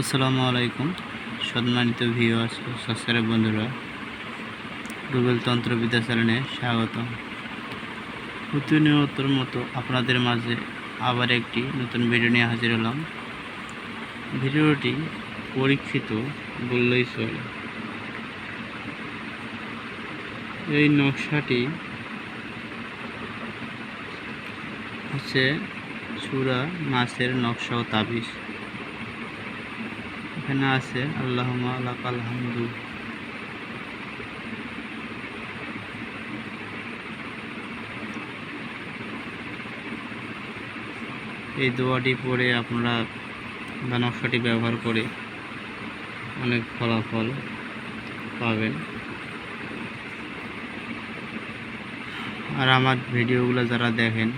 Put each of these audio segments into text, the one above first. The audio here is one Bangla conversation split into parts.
আসসালামু আলাইকুম, সম্মানিত ভিউয়ার্স ও সাবস্ক্রাইব বন্ধুরা। গুগল তন্ত্রবিদ্যা চ্যানেলে স্বাগত প্রতিনিয়তর মতো আপনাদের মাঝে আবার একটি নতুন ভিডিও নিয়ে হাজির হলাম। ভিডিওটি পরীক্ষিত বললেই চলে। এই নকশাটি হচ্ছে চূড়া মাছের নকশা ও তাবিজ। এখানে আছে আল্লাহ লাকাল হামদু এই দোয়াটি পড়ে আপনারা বা ব্যবহার করে অনেক ফলাফল পাবেন। আর আমার ভিডিওগুলো যারা দেখেন,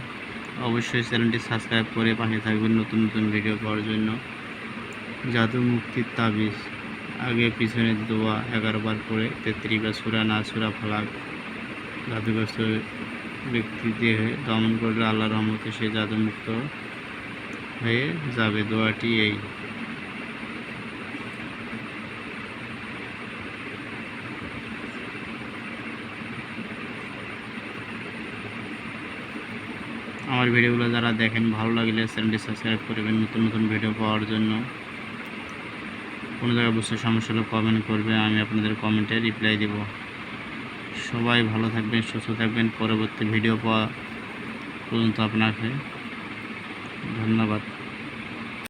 অবশ্যই চ্যানেলটি সাবস্ক্রাইব করে পাশে থাকবেন নতুন নতুন ভিডিও পাওয়ার জন্য। জাদু মুক্তির তাবিজ আগে পিছনে দোয়া বার করে তেত্রি বা সুরা না সুরা ফালাক। জাদুগ্রস্ত ব্যক্তি দিয়ে দমন করলে আল্লাহ রহমতে সে জাদুমুক্ত হয়ে যাবে। দোয়াটি এই। আমার ভিডিওগুলো যারা দেখেন, ভালো লাগলে চ্যানেলটি সাবস্ক্রাইব করবেন। নতুন নতুন ভিডিও পাওয়ার জন্য কোনো জায়গায় বসে সমস্যা হলে কমেন্ট করবে, আমি আপনাদের কমেন্টে রিপ্লাই দেব। সবাই ভালো থাকবেন, সুস্থ থাকবেন। পরবর্তী ভিডিও পাওয়া পর্যন্ত আপনাকে ধন্যবাদ।